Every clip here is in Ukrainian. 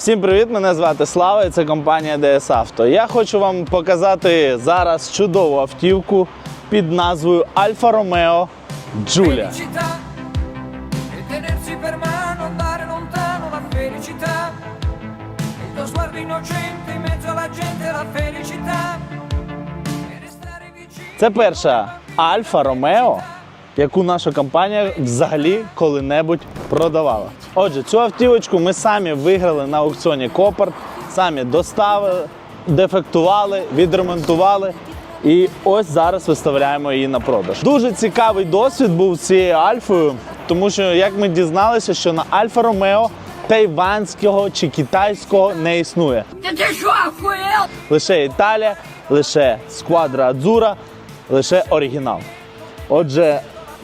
Всім привіт! Мене звати Слава і це компанія DS Auto. Я хочу вам показати зараз чудову автівку під назвою Альфа Ромео Джуля. e. E. Це перша Альфа Ромео, яку наша компанія взагалі коли-небудь продавала. Отже, цю автівочку ми самі виграли на аукціоні Копарт, самі доставили, дефектували, відремонтували. І ось зараз виставляємо її на продаж. Дуже цікавий досвід був з цією Альфою, тому що як ми дізналися, що на Альфа Ромео тайванського чи китайського не існує. Ты что, охуел? Лише Італія, лише Сквадра Адзура, лише оригінал. Отже,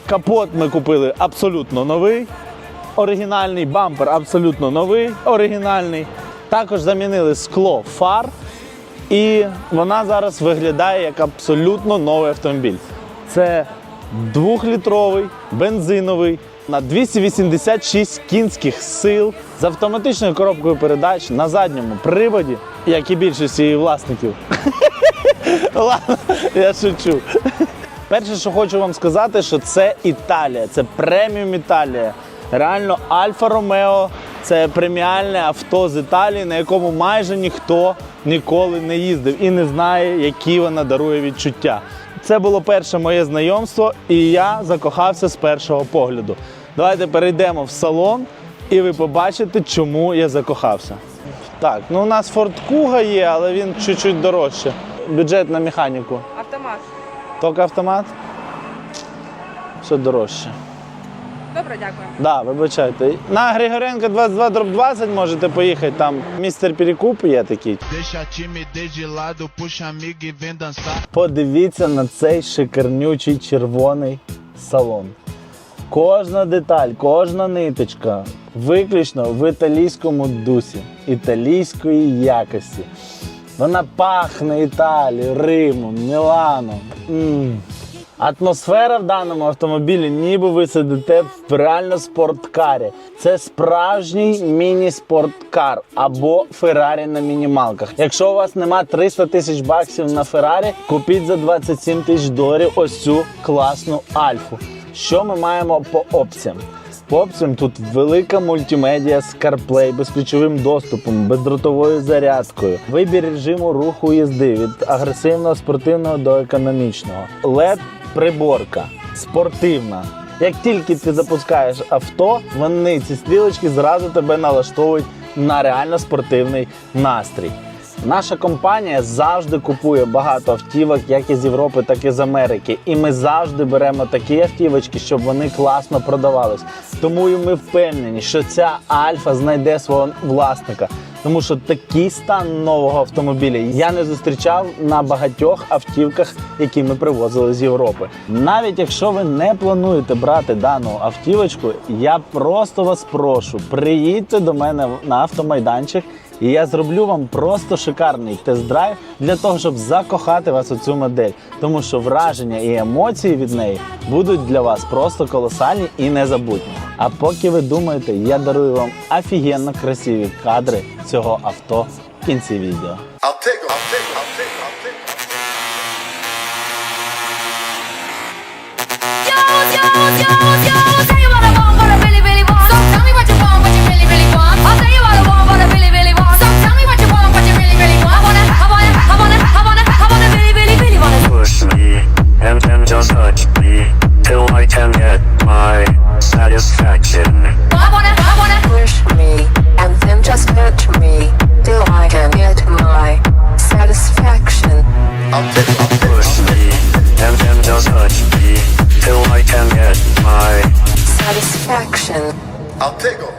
капот ми купили абсолютно новий, оригінальний бампер абсолютно новий, оригінальний. Також замінили скло фар, і вона зараз виглядає як абсолютно новий автомобіль. Це двохлітровий, бензиновий на 286 кінських сил з автоматичною коробкою передач на задньому приводі, як і більшість її власників. Ладно, я шучу. Перше, що хочу вам сказати, що це Італія, це преміум Італія. Реально, Альфа Ромео це преміальне авто з Італії, на якому майже ніхто ніколи не їздив і не знає, які вона дарує відчуття. Це було перше моє знайомство, і я закохався з першого погляду. Давайте перейдемо в салон, і ви побачите, чому я закохався. Так, ну у нас Ford Kuga є, але він чуть-чуть дорожче. Бюджет на механіку. Автомат. Тільки автомат? Все дорожче. Добре, дякую. Да, вибачайте. На Григоренка 22 дроб 20 можете поїхати, там містер Перекуп є такий. E. Подивіться на цей шикарнючий червоний салон. Кожна деталь, кожна ниточка виключно в італійському дусі, італійської якості. Вона пахне Італією, Римом, Міланом. М. Атмосфера в даному автомобілі, ніби ви сидите в реально спорткарі. Це справжній міні-спорткар або Феррарі на мінімалках. Якщо у вас нема 300 тисяч баксів на Феррарі, купіть за 27 тисяч доларів ось цю класну альфу. Що ми маємо по опціям? По тут велика мультимедіа з CarPlay, безключовим доступом, бездротовою зарядкою, вибір режиму руху їзди від агресивного спортивного до економічного, led приборка, спортивна. Як тільки ти запускаєш авто, вони ці стрілочки зразу тебе налаштовують на реально спортивний настрій. Наша компанія завжди купує багато автівок, як із Європи, так і з Америки. І ми завжди беремо такі автівочки, щоб вони класно продавались. Тому і ми впевнені, що ця альфа знайде свого власника. Тому що такий стан нового автомобіля я не зустрічав на багатьох автівках, які ми привозили з Європи. Навіть якщо ви не плануєте брати дану автівочку, я просто вас прошу, приїдьте до мене на автомайданчик. І я зроблю вам просто шикарний тест-драйв для того, щоб закохати вас у цю модель. Тому що враження і емоції від неї будуть для вас просто колосальні і незабутні. А поки ви думаєте, я дарую вам офігенно красиві кадри цього авто в кінці відео. I'll take 'em, push me, and then just touch me, till I can get my satisfaction. I'll tickle.